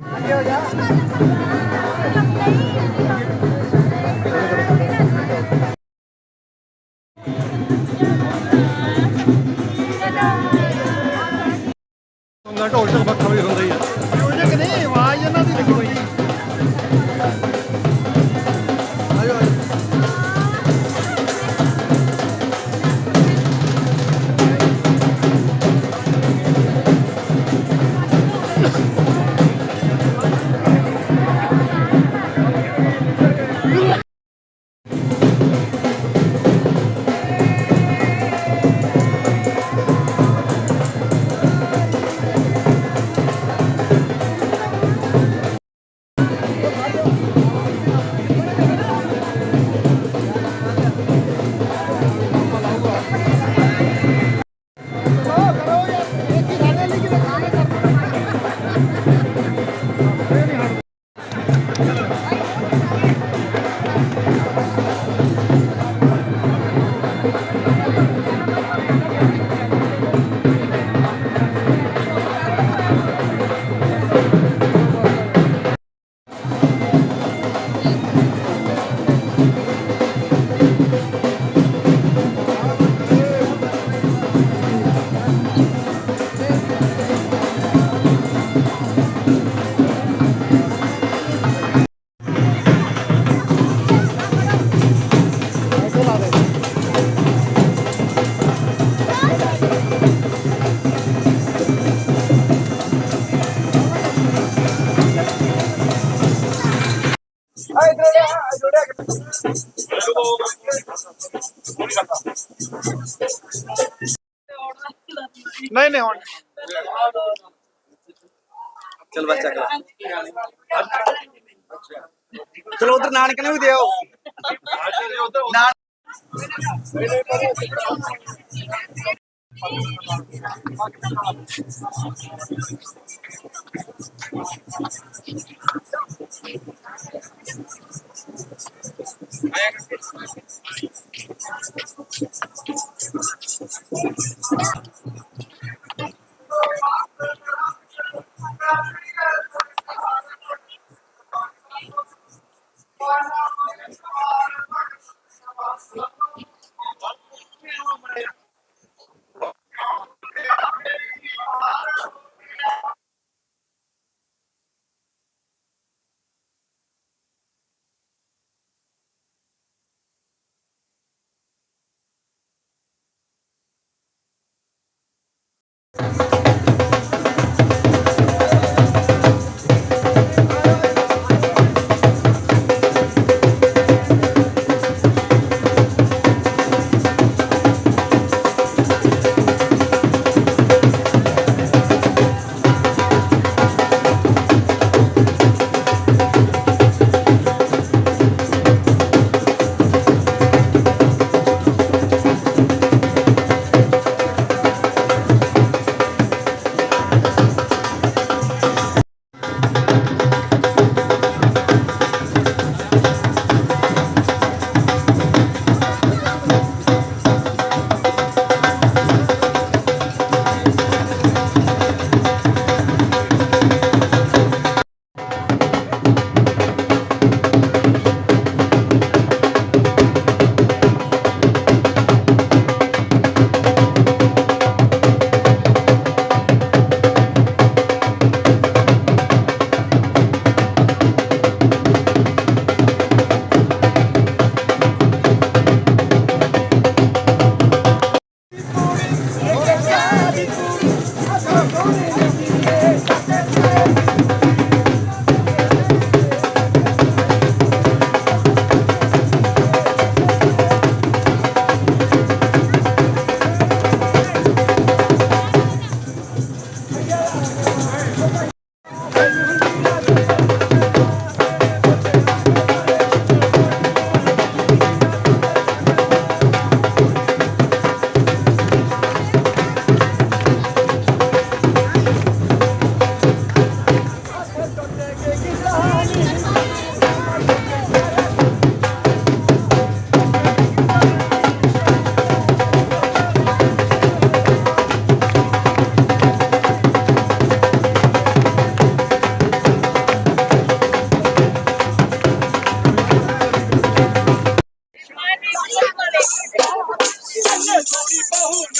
ਹੁੰਦਾ ਨਹੀਂ ਨਹੀਂ ਹੁਣ ਚਲ ਬਸ ਚੱਕ ਚਲੋ ਉਧਰ ਨਾਨਕ ਨੂੰ ਵੀ ਦਿਓ ਨਾਨਕ Thank.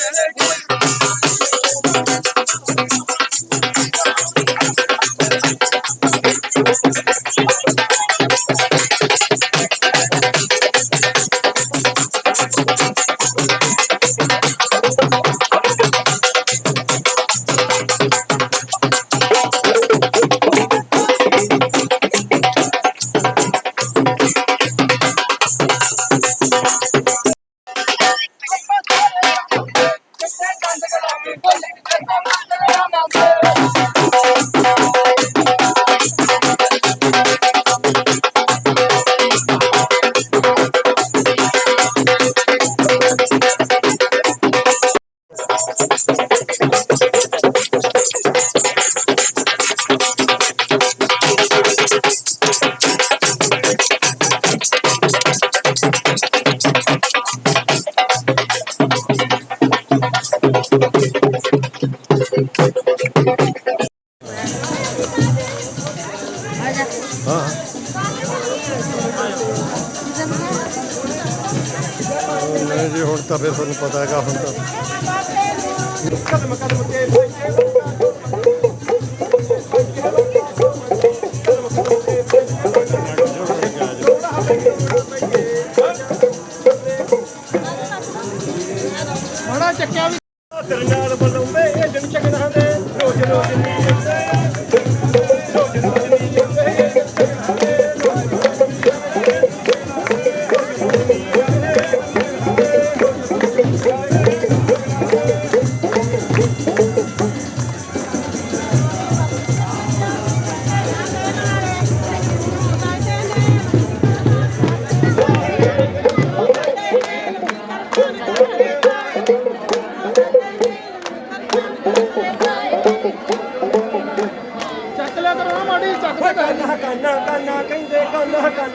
yeah, yeah.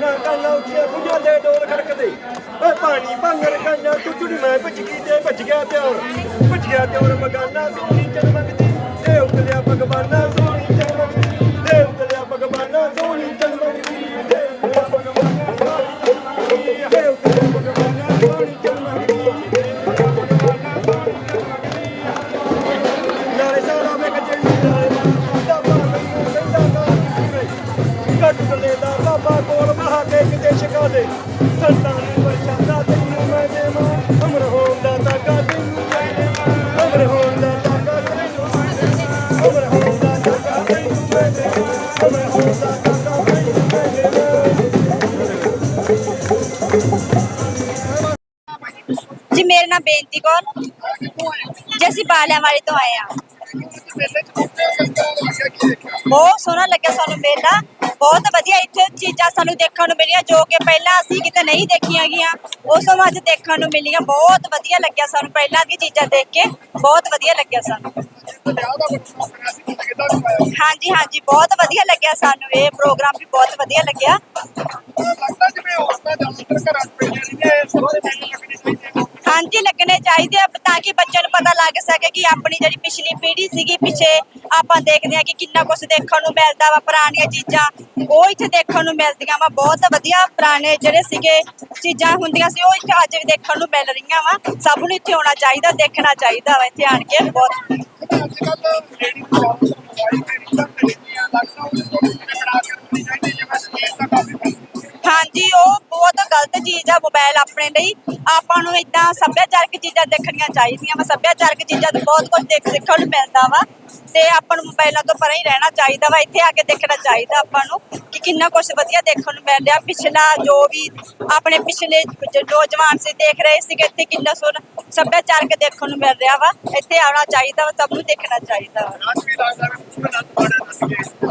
ਕਾਨਾ ਕਾਨਾ ਕਾਨਾ ਉੱਚੇ ਦੇ ਡੋਰ ਖੜਕਦੇ ਓਏ ਪਾਣੀ ਭੰਗਰ ਕਾਨਾ ਚੁੱਚੜੀ ਮੈਂ ਭੱਜ ਗਈ ਤੇ ਭੱਜ ਗਿਆ ਪਿਆਰ ਭੱਜ ਗਿਆ ਪਿਆਰ ਮਗਾਨਾ ਸੋਹਣੀ ਚਲ ਮੰਗਦੀ ਤੇ ਉਤਲਿਆ ਭਗਵਾਨਾ। ਜੀ ਮੇਰੇ ਨਾਲ ਬੇਨਤੀ ਕੌਰ। ਜੀ ਅਸੀਂ ਬਾਲਿਆਂ ਵਾਲੀ ਤੋਂ ਆਏ ਆ ਬਹੁਤ ਸੋਹਣਾ ਲੱਗਿਆ ਸਾਨੂੰ ਮੇਲਾ। ਬਹੁਤ ਵਧੀਆ ਇੱਥੇ ਚੀਜ਼ਾਂ ਸਾਨੂੰ ਦੇਖਣ ਨੂੰ ਮਿਲੀਆਂ, ਜੋ ਕਿ ਪਹਿਲਾਂ ਅਸੀਂ ਕਿਤੇ ਨਹੀਂ ਦੇਖੀਆਂ ਗਈਆਂ, ਉਹ ਸਾਨੂੰ ਅੱਜ ਦੇਖਣ ਨੂੰ ਮਿਲੀਆਂ। ਬਹੁਤ ਵਧੀਆ ਲੱਗਿਆ ਸਾਨੂੰ ਪਹਿਲਾਂ ਦੀ ਚੀਜ਼ਾਂ ਦੇਖ ਕੇ, ਬਹੁਤ ਵਧੀਆ ਲੱਗਿਆ ਸਾਨੂੰ। ਹਾਂਜੀ ਹਾਂਜੀ, ਬਹੁਤ ਵਧੀਆ ਲੱਗਿਆ ਸਾਨੂੰ ਇਹ ਪ੍ਰੋਗਰਾਮ ਵੀ, ਬਹੁਤ ਵਧੀਆ ਲੱਗਿਆ। ਹਾਂਜੀ, ਲੱਗਣੇ ਚਾਹੀਦੇ ਆ ਤਾਂ ਕਿ ਬੱਚਿਆਂ ਨੂੰ ਪਤਾ ਲੱਗ ਸਕੇ ਕਿ ਆਪਣੀ ਜਿਹੜੀ ਪਿਛਲੀ ਪੀੜ੍ਹੀ ਸੀਗੀ, ਪਿੱਛੇ ਆਪਾਂ ਦੇਖਦੇ ਆ ਕਿ ਕਿੰਨਾ ਕੁਝ ਦੇਖਣ ਨੂੰ ਮਿਲਦਾ ਵਾ ਪੁਰਾਣੀਆਂ ਚੀਜ਼ਾਂ। ਉਹ ਇੱਥੇ ਦੇਖਣ ਨੂੰ ਮਿਲਦੀਆਂ ਵਾ ਬਹੁਤ ਵਧੀਆ ਪੁਰਾਣੇ ਜਿਹੜੇ ਸੀਗੇ ਚੀਜ਼ਾਂ ਹੁੰਦੀਆਂ ਸੀ ਉਹ ਇੱਥੇ ਅੱਜ ਵੀ ਦੇਖਣ ਨੂੰ ਮਿਲ ਰਹੀਆਂ ਵਾ। ਸਭ ਨੂੰ ਇੱਥੇ ਆਉਣਾ ਚਾਹੀਦਾ ਦੇਖਣਾ ਚਾਹੀਦਾ ਵਾ ਇੱਥੇ ਆਣ ਕੇ ਬਹੁਤ। ਹਾਂਜੀ ਉਹ ਬਹੁਤ ਗਲਤ ਚੀਜ਼ ਆ ਮੋਬਾਈਲ ਆਪਣੇ ਲਈ। ਆਪਾਂ ਨੂੰ ਇਦਾਂ ਸੱਭਿਆਚਾਰਕ ਚੀਜ਼ਾਂ ਦੇਖਣੀਆਂ ਚਾਹੀਦੀਆਂ ਵਾ ਸੱਭਿਆਚਾਰਕ ਚੀਜ਼ਾਂ ਤੋਂ ਬਹੁਤ ਕੁਝ ਦੇਖ ਸਿੱਖਣ ਨੂੰ ਮਿਲਦਾ ਵਾ। ਤੇ ਆਪਾਂ ਨੂੰ ਮੋਬਾਈਲਾਂ ਤੋਂ ਪਰੇ ਹੀ ਰਹਿਣਾ ਚਾਹੀਦਾ ਵਾ, ਇੱਥੇ ਆ ਕੇ ਦੇਖਣਾ ਚਾਹੀਦਾ ਆਪਾਂ ਨੂੰ ਕਿ ਕਿੰਨਾ ਕੁਝ ਵਧੀਆ ਦੇਖਣ ਨੂੰ ਮਿਲ ਰਿਹਾ। ਪਿਛਲਾ ਜੋ ਵੀ ਆਪਣੇ ਪਿਛਲੇ ਨੌਜਵਾਨ ਸੀ, ਦੇਖ ਰਹੇ ਸੀਗੇ, ਇੱਥੇ ਕਿੰਨਾ ਸੋਹਣਾ ਸੱਭਿਆਚਾਰਕ ਦੇਖਣ ਨੂੰ ਮਿਲ ਰਿਹਾ ਵਾ। ਇੱਥੇ ਆਉਣਾ ਚਾਹੀਦਾ ਵਾ, ਸਭ ਨੂੰ ਦੇਖਣਾ ਚਾਹੀਦਾ ਵਾ।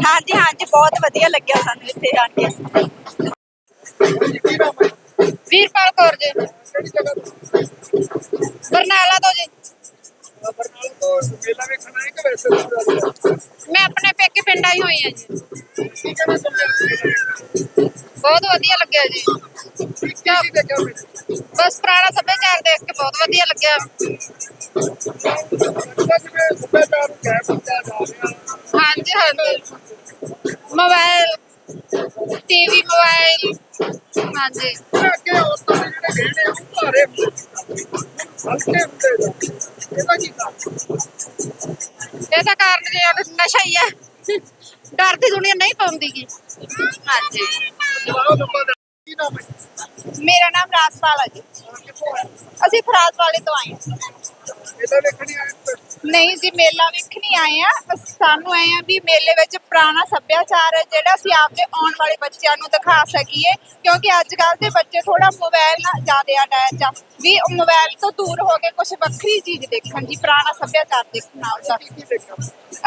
ਹਾਂਜੀ ਹਾਂਜੀ, ਬਹੁਤ ਵਧੀਆ ਲੱਗਿਆ ਸਾਨੂੰ ਇੱਥੇ ਆ ਕੇ। ਵੀਰਪਾਲ ਕੌਰ ਜੀ। ਬਰਨਾਲਾ ਤੋਂ ਜੀ। ਮੈਂ ਆਪਣੇ ਪੇਕੇ ਪਿੰਡ ਆਈ ਹੋਈ ਹਾਂ ਜੀ ਬਹੁਤ ਵਧੀਆ ਲੱਗਿਆ ਜੀ ਬਸ ਪੁਰਾਣਾ ਸੱਭਿਆਚਾਰ ਦੇਖ ਕੇ ਬਹੁਤ ਵਧੀਆ ਲੱਗਿਆ ਹਾਂਜੀ ਹਾਂਜੀ ਮੋਬਾਈਲ ਟੀਵੀ ਮੋਬਾਈਲ ਹਾਂਜੀ ਇਹਦਾ ਕਾਰਨ ਜੀ ਉਹ ਨਸ਼ਾ ਹੀ ਹੈ ਡਰ ਦੀ ਦੁਨੀਆ ਨਹੀਂ ਪਾਉਂਦੀ ਗੀ ਹਾਂਜੀ ਮੇਰਾ ਨਾਮ ਰਾਜਪਾਲ ਹੈ ਜੀ ਅਸੀਂ ਫਰਾਜ਼ ਵਾਲੇ ਤੋਂ ਆਏ ਹਾਂ ਨਹੀਂ ਜੀ, ਮੇਲਾ ਵੇਖਣੀ ਆਏ ਆ। ਸਾਨੂੰ ਆਏ ਆ ਵੀ ਮੇਲੇ ਵਿੱਚ ਪੁਰਾਣਾ ਸੱਭਿਆਚਾਰ ਹੈ, ਜਿਹੜਾ ਅਸੀਂ ਆਪਦੇ ਆਉਣ ਵਾਲੇ ਬੱਚਿਆਂ ਨੂੰ ਦਿਖਾ ਸਕੀਏ। ਕਿਉਂਕਿ ਅੱਜ ਕੱਲ੍ਹ ਦੇ ਬੱਚੇ ਥੋੜਾ ਮੋਬਾਈਲ ਨਾਲ ਜ਼ਿਆਦਾ ਅਟੈਚ ਆ। ਵੀ ਮੋਬਾਈਲ ਤੋਂ ਦੂਰ ਹੋ ਕੇ ਕੁਝ ਵੱਖਰੀ ਚੀਜ਼ ਦੇਖਣ ਜੀ, ਪੁਰਾਣਾ ਸੱਭਿਆਚਾਰ ਦੇਖਣ ਆਉਂਦਾ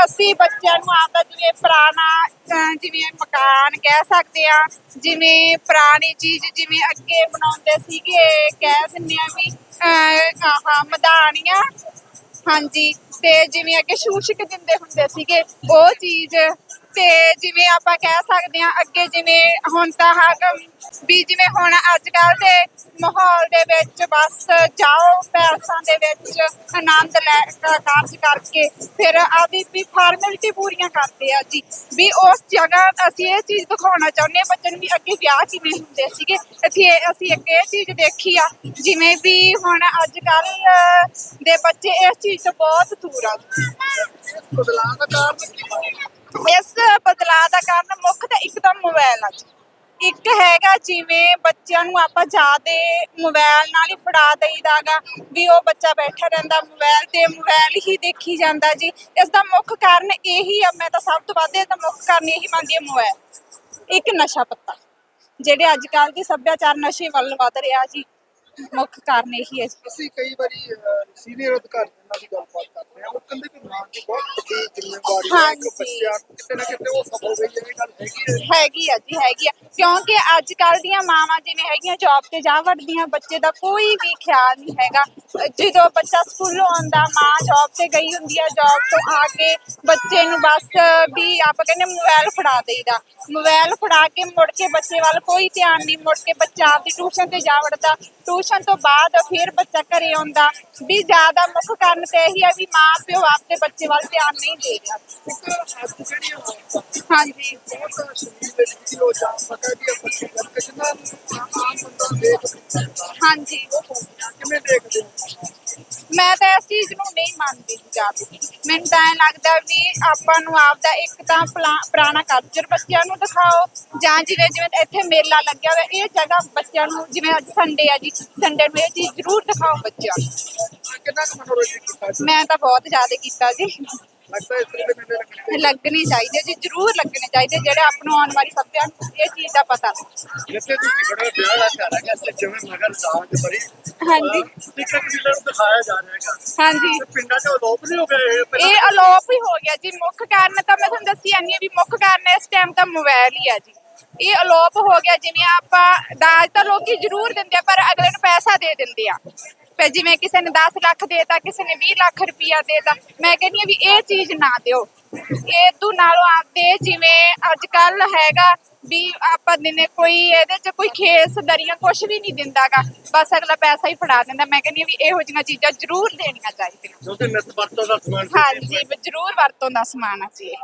ਅਸੀਂ ਬੱਚਿਆਂ ਨੂੰ ਆਪਦਾ ਜਿਵੇਂ ਪੁਰਾਣਾ ਜਿਵੇਂ ਮਕਾਨ ਕਹਿ ਸਕਦੇ ਆ, ਜਿਵੇਂ ਪੁਰਾਣੀ ਚੀਜ਼ ਜਿਵੇਂ ਅੱਗੇ ਬਣਾਉਂਦੇ ਸੀਗੇ, ਕਹਿ ਦਿੰਦੇ ਆ ਵੀ, ਅਹ, ਆਹ ਮਧਾਣੀਆਂ। ਹਾਂਜੀ ਤੇ ਜਿਵੇਂ ਅੱਗੇ ਸ਼ੂਸ਼ਕ ਦਿੰਦੇ ਹੁੰਦੇ ਸੀਗੇ ਉਹ ਚੀਜ਼ ਤੇ ਜਿਵੇਂ ਆਪਾਂ ਕਹਿ ਸਕਦੇ ਹਾਂ, ਅੱਗੇ ਜਿਵੇਂ ਹੁਣ ਤਾਂ ਹੈਗਾ ਵੀ ਜਿਵੇਂ ਹੁਣ ਅੱਜ ਕੱਲ ਦੇ ਮਾਹੌਲ ਦੇ ਵਿੱਚ ਬਸ ਜਾਓ ਪੈਲਸਾਂ ਦੇ ਵਿੱਚ ਆਨੰਦ ਲੈ ਕਾਰਜ ਕਰਕੇ ਫਿਰ ਆਦੀ ਵੀ ਫਾਰਮੈਲਿਟੀ ਪੂਰੀਆਂ ਕਰਦੇ ਆ ਜੀ। ਵੀ ਉਸ ਜਗ੍ਹਾ ਅਸੀਂ ਇਹ ਚੀਜ਼ ਦਿਖਾਉਣਾ ਚਾਹੁੰਦੇ ਹਾਂ, ਬੱਚੇ ਨੂੰ ਵੀ ਅੱਗੇ ਵਿਆਹ ਕਿਵੇਂ ਹੁੰਦੇ ਸੀਗੇ। ਇੱਥੇ ਅਸੀਂ ਇੱਕ ਇਹ ਚੀਜ਼ ਦੇਖੀ ਆ, ਜਿਵੇਂ ਵੀ ਹੁਣ ਅੱਜ ਕੱਲ ਦੇ ਬੱਚੇ ਇਸ ਚੀਜ਼ ਤੋਂ ਬਹੁਤ ਦੂਰ ਆ। ਬਦਲਾਅ ਦਾ ਕਾਰਨ ਕੀ ਇਸ ਬਦਲਾਅ ਦਾ ਕਾਰਨ ਮੁੱਖ ਤਾਂ ਇੱਕ ਤਾਂ ਮੋਬਾਈਲ ਆ ਜੀ। ਇੱਕ ਹੈਗਾ ਜਿਵੇਂ ਬੱਚਿਆਂ ਨੂੰ ਆਪਾਂ ਜ਼ਿਆਦਾ ਮੋਬਾਈਲ ਨਾਲ ਹੀ ਫੜਾ ਦਈਦਾਗਾ, ਵੀ ਉਹ ਬੱਚਾ ਬੈਠਾ ਰਹਿੰਦਾ ਮੋਬਾਈਲ ਤੇ ਮੋਬਾਈਲ ਹੀ ਦੇਖੀ ਜਾਂਦਾ ਜੀ। ਇਸ ਦਾ ਮੁੱਖ ਕਾਰਨ ਇਹੀ ਆ, ਮੈਂ ਤਾਂ ਸਭ ਤੋਂ ਵੱਧ ਇਹਦਾ ਮੁੱਖ ਕਾਰਨ ਇਹੀ ਮੰਨਦੀ ਹਾਂ ਮੋਬਾਈਲ ਇੱਕ ਨਸ਼ਾ ਪੱਤਾ, ਜਿਹੜੇ ਅੱਜ ਕੱਲ ਦੇ ਸੱਭਿਆਚਾਰ ਨਸ਼ੇ ਵੱਲ ਵਧ ਰਿਹਾ ਜੀ। ਮੁੱਖ ਕਾਰਨ ਇਹੀ ਹੈ ਅਸੀਂ ਕਈ ਵਾਰੀ ਸੀਨੀਅਰ ਅਧਿਕਾਰੀਆਂ ਨਾਲ ਵੀ ਗੱਲਬਾਤ ਕਰਦੇ ਹਾਂ। ਉਹ ਕਹਿੰਦੇ ਕਿ ਮਾਂ ਦੀ ਬਹੁਤ ਵੱਡੀ ਜ਼ਿੰਮੇਵਾਰੀ ਹੈ ਕਿ। ਬੱਚਿਆਂ ਨੂੰ। ਕਿਤੇ ਨਾ ਕਿਤੇ ਉਹ ਸਫਲ ਹੋਈ ਇਹ ਗੱਲ ਹੈਗੀ ਹੈ। ਹੈਗੀ ਆ ਜੀ ਹੈਗੀ ਆ। ਕਿਉਂਕਿ ਅੱਜ ਕੱਲ ਦੀਆਂ ਮਾਵਾਂ ਜਿਵੇਂ ਹੈਗੀਆਂ ਜੌਬ ਤੇ ਜਾ ਵੜਦੀਆਂ ਬੱਚੇ ਦਾ ਕੋਈ ਵੀ ਖਿਆਲ ਨਹੀਂ ਹੈਗਾ। ਜਦੋਂ ਬੱਚਾ ਸਕੂਲੋਂ ਆਉਂਦਾ ਮਾਂ ਜੌਬ ਤੇ ਗਈ ਹੁੰਦੀ ਆ ਜੌਬ ਤੋਂ ਆ ਕੇ ਬੱਚੇ ਨੂੰ ਬਸ ਵੀ ਆਪਾਂ ਕਹਿੰਦੇ ਮੋਬਾਈਲ ਫੜਾ ਦੇਈਦਾ। ਮੋਬਾਈਲ ਫੜਾ ਕੇ ਮੁੜ ਕੇ ਬੱਚੇ ਵੱਲ ਕੋਈ ਧਿਆਨ ਨਹੀਂ ਮੁੜ ਕੇ ਬੱਚਾ ਆਪਦੀ ਟਿਊਸ਼ਨ ਤੇ ਜਾ ਵੜਦਾ। ਟਿਊਸ਼ਨ ਤੋਂ ਬਾਅਦ ਫਿਰ ਬੱਚਾ ਘਰੇ ਆਉਂਦਾ। ਵੀ ਜ਼ਿਆਦਾ ਮੁੱਖ ਕਾਰਨ ਤੇ ਇਹੀ ਆ ਵੀ ਮਾਂ ਪਿਓ ਆਪਦੇ ਬੱਚੇ ਵੱਲ ਧਿਆਨ ਨਹੀਂ ਦੇ ਰਿਹਾ। ਹਾਂਜੀ। ਹਾਂਜੀ। ਕਿਵੇਂ ਦੇਖਦੇ ਹੋ? ਮੈਂ ਤਾਂ ਇਸ ਚੀਜ਼ ਨੂੰ ਨਹੀਂ ਮੰਨਦੀ ਜ਼ਿਆਦਾ। ਮੈਨੂੰ ਤਾਂ ਐਂ ਲੱਗਦਾ ਵੀ ਆਪਾਂ ਨੂੰ ਆਪਦਾ ਇੱਕ ਤਾਂ ਪੁਰਾਣਾ ਕਲਚਰ ਬੱਚਿਆਂ ਨੂੰ ਦਿਖਾਓ ਜਾਂ ਜਿਵੇਂ ਜਿਵੇਂ ਇੱਥੇ ਮੇਲਾ ਲੱਗਿਆ ਹੋਇਆ ਇਹ ਜਗ੍ਹਾ ਬੱਚਿਆਂ ਨੂੰ ਜਿਵੇਂ ਅੱਜ ਸੰਡੇ ਆ ਜੀ ਸੰਡੇ ਨੂੰ ਇਹ ਚੀਜ਼ ਜ਼ਰੂਰ ਦਿਖਾਓ ਬੱਚਿਆਂ ਨੂੰ? ਮੈਂ ਤਾਂ ਬਹੁਤ ਜ਼ਿਆਦਾ ਕੀਤਾ ਜੀ। ਲੱਗਦਾ ਇਸ ਤਰ੍ਹਾਂ ਦੇ ਮੇਲੇ ਲੱਗਣੇ ਲੱਗਣੇ ਚਾਹੀਦੇ ਜੀ ਜ਼ਰੂਰ ਲੱਗਣੇ ਚਾਹੀਦੇ ਜਿਹੜੇ ਆਪ ਨੂੰ ਆਉਣ ਵਾਲੀ ਸਭਿਆ ਨੂੰ ਇਹ ਚੀਜ਼ ਦਾ ਪਤਾ। ਲੱਗੇ। ਜਿੱਥੇ ਤੁਸੀਂ ਬੜਾ ਵਿਆਹ ਦਾ ਘਰ ਹੈਗਾ ਤੇ ਜਿਵੇਂ ਮਗਰ ਸਾਂਝ ਬੜੀ ਹਾਂਜੀ। ਇੱਕ ਇੱਕ ਡੀਲਰ ਨੂੰ ਦਿਖਾਇਆ ਜਾ ਰਿਹਾ ਹੈਗਾ। ਹਾਂਜੀ। ਤੇ ਪਿੰਡਾਂ 'ਚ ਅਲੋਪ ਨਹੀਂ ਹੋ ਗਏ ਇਹ ਅਲੋਪ ਹੀ ਹੋ ਗਿਆ ਜੀ। ਮੁੱਖ ਕਾਰਨ ਤਾਂ ਮੈਂ ਤੁਹਾਨੂੰ ਦੱਸੀ ਹਾਂ ਵੀ ਮੁੱਖ ਕਾਰਨ ਇਸ ਟਾਈਮ ਤਾਂ ਮੋਬਾਈਲ ਹੀ ਆ ਜੀ। ਇਹ ਅਲੋਪ ਹੋ ਗਿਆ ਜਿਵੇਂ ਆਪਾਂ ਦਾਜ ਤਾਂ ਲੋਕੀ ਜ਼ਰੂਰ ਦਿੰਦੇ ਆ ਪਰ ਅਗਲੇ ਨੂੰ ਪੈਸਾ ਦੇ ਦਿੰਦੇ ਆ। ਫਿਰ ਜਿਵੇਂ ਕਿਸੇ ਨੇ 10 ਲੱਖ ਦੇਤਾ ਕਿਸੇ ਨੇ 20 ਲੱਖ ਰੁਪਇਆ ਦੇਤਾ ਮੈਂ ਕਹਿੰਦੀ ਆ ਵੀ ਇਹ ਚੀਜ਼ ਨਾ ਦਿਓ। ਇਹ ਤੋਂ ਨਾਲੋਂ ਆਪਦੇ ਜਿਵੇਂ ਅੱਜ ਕੱਲ ਹੈਗਾ ਵੀ ਆਪਾਂ ਦਿਨੇ ਕੋਈ ਇਹਦੇ ਚ ਕੋਈ ਖੇਸ ਦਰੀਆਂ ਕੁਝ ਵੀ ਨਹੀਂ ਦਿੰਦਾਗਾ ਬਸ ਅਗਲਾ ਪੈਸਾ ਹੀ ਫੜਾ ਦਿੰਦਾ। ਮੈਂ ਕਹਿੰਦੀ ਆ ਵੀ ਇਹੋ ਜਿਹੀਆਂ ਚੀਜ਼ਾਂ ਜ਼ਰੂਰ ਦੇਣੀਆਂ ਚਾਹੀਦੀਆਂ। ਜੋ ਕਿ ਨਿਤ ਵਰਤੋਂ ਦਾ ਸਮਾਨ। ਹਾਂਜੀ ਜ਼ਰੂਰ ਵਰਤੋਂ ਦਾ ਸਮਾਨ ਆ ਜੀ ਇਹ।